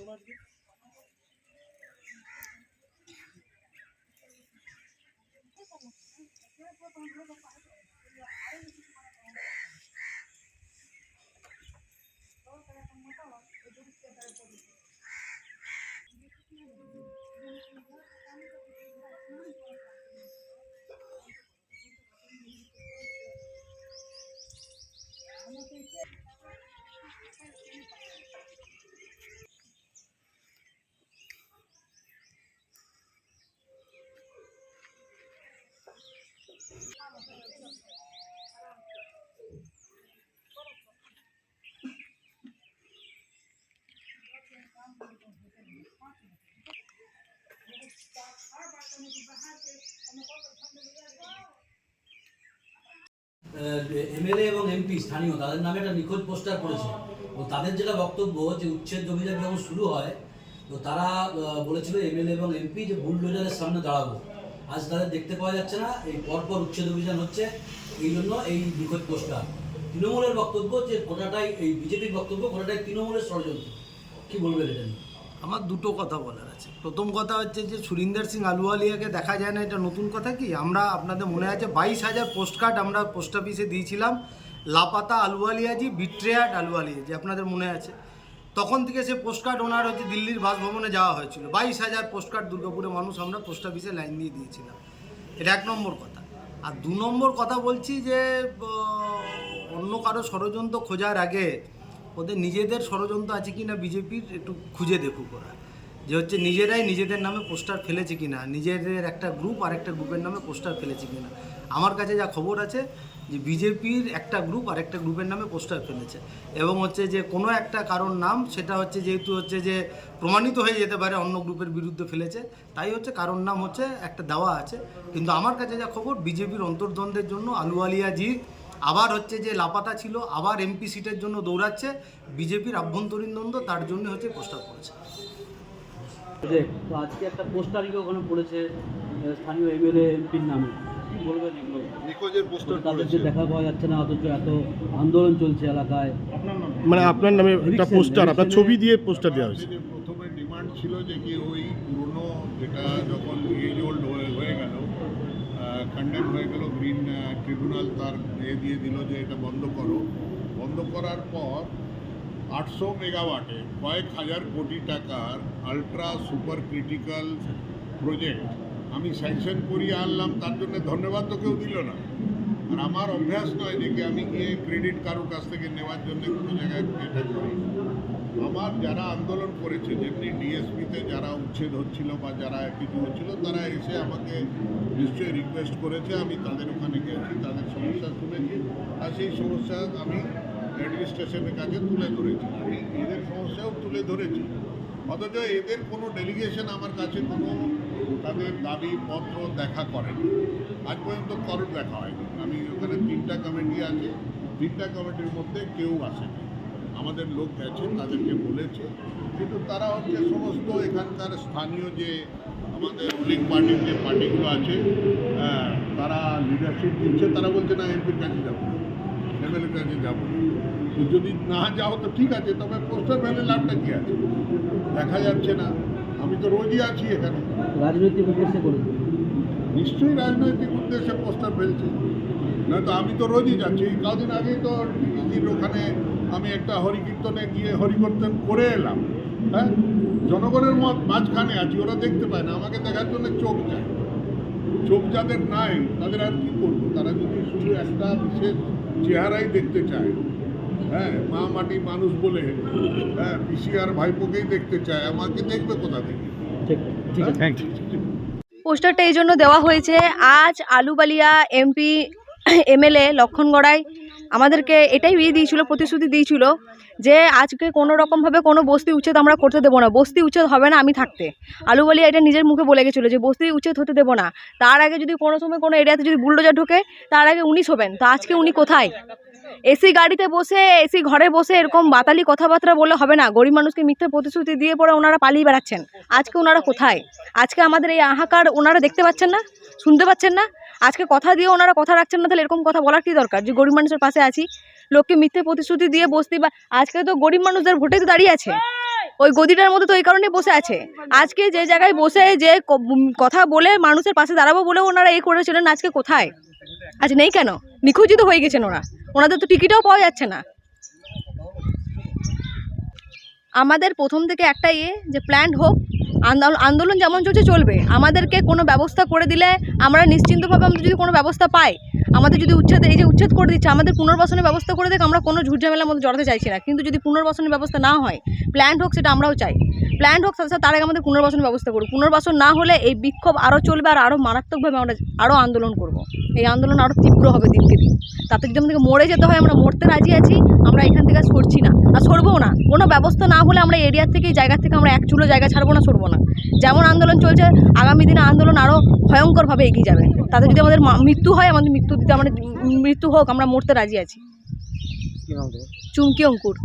বলো আজকে এমএলএ এবং এমপি স্থানীয়, তাদের নামে একটা নিখোঁজ পোস্টার করেছে ও তাদের যেটা বক্তব্য যে উচ্ছেদ অভিযান যখন শুরু হয়, তো তারা বলেছিল এমএলএ এবং এমপি যে বুলডোজারের সামনে দাঁড়াবো। আজ তাদের দেখতে পাওয়া যাচ্ছে না, এই পরপর উচ্ছেদ অভিযান হচ্ছে, এই জন্য এই নিখোঁজ পোস্টার। তৃণমূলের বক্তব্য যে গোটাটাই এই বিজেপির বক্তব্য গোটাটাই তৃণমূলের ষড়যন্ত্র। কি বলবেন এটা নিয়ে? আমার দুটো কথা বলার আছে। প্রথম কথা হচ্ছে যে সুরিন্দর সিং আলুওয়ালিয়াকে দেখা যায় না, এটা নতুন কথা কি? আমরা, আপনাদের মনে আছে, বাইশ হাজার পোস্ট কার্ড আমরা পোস্ট অফিসে দিয়েছিলাম। লাপাতা আলুওয়ালিয়াজি বিট্রেয়াট আলুওয়ালিয়াজি আপনাদের মনে আছে? তখন থেকে সে পোস্ট কার্ড ওনার হচ্ছে দিল্লির বাসভবনে যাওয়া হয়েছিল। বাইশ হাজার পোস্ট কার্ড দুর্গাপুরে মানুষ আমরা পোস্ট অফিসে লাইন দিয়ে দিয়েছিলাম। এটা এক নম্বর কথা। আর দু নম্বর কথা বলছি যে অন্য কারও ষড়যন্ত্র খোঁজার আগে ওদের নিজেদের ষড়যন্ত্র আছে কি না বিজেপির একটু খুঁজে দেখুক ওরা। যে হচ্ছে নিজেরাই নিজেদের নামে পোস্টার ফেলেছে কি না নিজেদের একটা গ্রুপ আর একটা গ্রুপের নামে পোস্টার ফেলেছে কি না আমার কাছে যা খবর আছে যে বিজেপির একটা গ্রুপ আর একটা গ্রুপের নামে পোস্টার ফেলেছে। এবং হচ্ছে যে কোনো একটা কারণ নাম, সেটা হচ্ছে যেহেতু হচ্ছে যে প্রমাণিত হয়ে যেতে পারে অন্য গ্রুপের বিরুদ্ধে ফেলেছে, তাই হচ্ছে কারণ নাম হচ্ছে একটা দেওয়া আছে। কিন্তু আমার কাছে যা খবর, বিজেপির অন্তর্দ্বন্দ্বের জন্য আলুয়ালিয়া আলুওয়ালিয়াজি আবার হচ্ছে যে লাপাতা ছিল, আবার এমপি সিটের জন্য দৌড়াচ্ছে, বিজেপির আভ্যন্তরীণ দ্বন্দ্ব তার জন্য হচ্ছে পোস্টার করেছে আজকে একটা পোস্টারই ওখানে পড়েছে স্থানীয় এমএলএ এমপির নামে। বলবেন এগুলো? নিখোঁজের পোস্টার তাদের যে দেখা পাওয়া যাচ্ছে না অথচ এত আন্দোলন চলছে এলাকায়। মানে আপনার নামে একটা পোস্টার আপনার ছবি দিয়ে পোস্টার দেওয়া হয়েছে। প্রথমে ডিমান্ড ছিল যে কি ওই পুরনো যেটা যখন এজ ওল্ড হয়ে গেল কন্ডেম হয়ে গেল গ্রিন ট্রিব্যুনাল তার এ দিয়ে দিল যে এটা বন্ধ করো। বন্ধ করার পর আটশো মেগাওয়াটে কয়েক হাজার কোটি টাকার আলট্রা সুপার ক্রিটিক্যাল প্রজেক্ট আমি স্যাংশন করিয়ে আনলাম, তার জন্য ধন্যবাদ তো কেউ দিল না। আর আমার অভ্যাস নয় যে কি আমি গিয়ে ক্রেডিট কারোর কাছ থেকে নেওয়ার জন্য কোনো জায়গায় এটা করি। আমার যারা আন্দোলন করেছে, যেমনি ডিএসপিতে যারা উচ্ছেদ হচ্ছিল বা যারা কিছু হচ্ছিল, তারা এসে আমাকে নিশ্চয়ই রিকোয়েস্ট করেছে, আমি তাদের ওখানে গিয়েছি, তাদের সমস্যা শুনেছি, আর সেই সমস্যা আমি অ্যাডমিনিস্ট্রেশনের কাছে তুলে ধরেছি। আমি এদের সমস্যাও তুলে ধরেছি। অথচ এদের কোনো ডেলিগেশন আমার কাছে কোনো তাদের দাবি পত্র দেখা করেন। আজ পর্যন্ত করর দেখা হয়নি। আমি ওখানে তিনটা কমিটি আছে। তিনটা কমিটির মধ্যে কেউ আসেনি। আমাদের লোক গেছে, তাদেরকে বলেছে। কিন্তু তারা হচ্ছে সমস্ত এখানকার স্থানীয় যে আমাদের রুলিং পার্টির যে পার্টিগুলো আছে তারা লিডারশিপ দিচ্ছে। তারা বলছে, না, এমপির কাছে যাব এমএলএর কাছে যাব যদি না যাও, তো ঠিক আছে। তবে পোস্টার ভ্যানের লাভটা কী আছে? দেখা যাচ্ছে না। আমি তো রোজই আছি এখানে। রাজনৈতিক উদ্দেশ্যে করে নিশ্চয়ই রাজনৈতিক উদ্দেশ্যে পোস্টার ফেলছে। নয়তো আমি তো রোজই যাচ্ছি। কদিন আগেই তো টিভির ওখানে আমি একটা হরিকীর্তনে গিয়ে হরিকীর্তন করে এলাম। হ্যাঁ? জনগণের মত মাঝখানে আছি ওরা দেখতে পায় না। আমাকে দেখার জন্য চোখ যায়। চোখ যাদের নাই তাদের আর কি করব? তারা যদি শুধু একটা বিশেষ চেহারাই দেখতে চায় হ্যাঁ মা মাটি মানুষ বলে। হ্যাঁ পিসিআর ভাইপোকেই দেখতে চায় আমাকে দেখবে কোথা থেকে? ঠিক ঠিক থ্যাংক ইউ পোস্টারটা এই জন্য দেওয়া হয়েছে আজ আলুবালিয়া এমপি এমএলএ লক্ষণ গড়াই আমাদেরকে এটাই ইয়ে দিয়েছিল প্রতিশ্রুতি দিয়েছিল যে আজকে কোনো রকমভাবে কোনো বস্তি উচ্ছেদ আমরা করতে দেবো না। বস্তি উচ্ছেদ হবে না আমি থাকতে। আলুবালিয়া এটা নিজের মুখে বলে গেছিল যে বস্তি উচ্ছেদ হতে দেবো না। তার আগে যদি কোনো সময় কোনো এরিয়াতে যদি বুলডোজার ঢোকে তার আগে উনি হবেন তো আজকে উনি কোথায়? এসি গাড়িতে বসে, এসি ঘরে বসে এরকম বাতালি কথাবার্তা বলে হবে না। গরিব মানুষকে মিথ্যে প্রতিশ্রুতি দিয়ে পরে ওনারা পালিয়ে বেড়াচ্ছেন। আজকে ওনারা কোথায়? আজকে আমাদের এই আহাকার ওনারা দেখতে পাচ্ছেন না? শুনতে পাচ্ছেন না? আজকে কথা দিয়ে ওনারা কথা রাখছেন না, তাহলে এরকম কথা বলার কি দরকার? যে গরিব মানুষের পাশে আছি, লোককে মিথ্যে প্রতিশ্রুতি দিয়ে বসতি বা আজকে তো গরিব মানুষদের ভোটে তো দাঁড়িয়ে আছে। ওই গদিটার মধ্যে তো এই কারণে বসে আছে। আজকে যে জায়গায় বসে যে কথা বলে মানুষের পাশে দাঁড়াবো বলে ওনারা এই করেছিলেন, আজকে কোথায়? আজ নেই কেন? নিখোঁজই তো হয়ে গেছেন ওরা। ওনাদের তো টিকিটও পাওয়া যাচ্ছে না। আমাদের প্রথম থেকে একটাই ইয়ে যে প্ল্যান্ট হোক আন্দোলন আন্দোলন যেমন চলছে, চলবে। আমাদেরকে কোনো ব্যবস্থা করে দিলে আমরা নিশ্চিন্তভাবে আমরা যদি কোনো ব্যবস্থা পাই, আমাদের যদি উচ্ছেদ এই যে উচ্ছেদ করে দিচ্ছে, আমাদের পুনর্বাসনের ব্যবস্থা করে দেখ আমরা কোনো ঝুটঝামেলার মধ্যে জড়াতে চাইছি না। কিন্তু যদি পুনর্বাসনের ব্যবস্থা না হয় প্ল্যান্ট হোক, সেটা আমরাও চাই। প্ল্যান্ট হোক সাথে সাথে তার আগে আমাদের পুনর্বাসনের ব্যবস্থা করুক। পুনর্বাসন না হলে এই বিক্ষোভ আরও চলবে আর আরও মারাত্মকভাবে আমরা আরও আন্দোলন করব। এই আন্দোলন আরও তীব্র হবে দিনকে দিন। তাতে যদি আমাদেরকে মরে যেতে হয় আমরা মরতে রাজি আছি আমরা এখান থেকে সরছি না। আর সরবও না। কোনো ব্যবস্থা না হলে আমরা এরিয়ার থেকে এই জায়গা থেকে আমরা এক চুলো জায়গা ছাড়বো না সরবো না। যেমন আন্দোলন চলছে আগামী দিনে আন্দোলন আরও ভয়ঙ্করভাবে এগিয়ে যাবে। তাতে যদি আমাদের মৃত্যু হয় আমাদের মৃত্যু দিতে আমাদের মৃত্যু হোক আমরা মরতে রাজি আছি। চুমকি অঙ্কুর।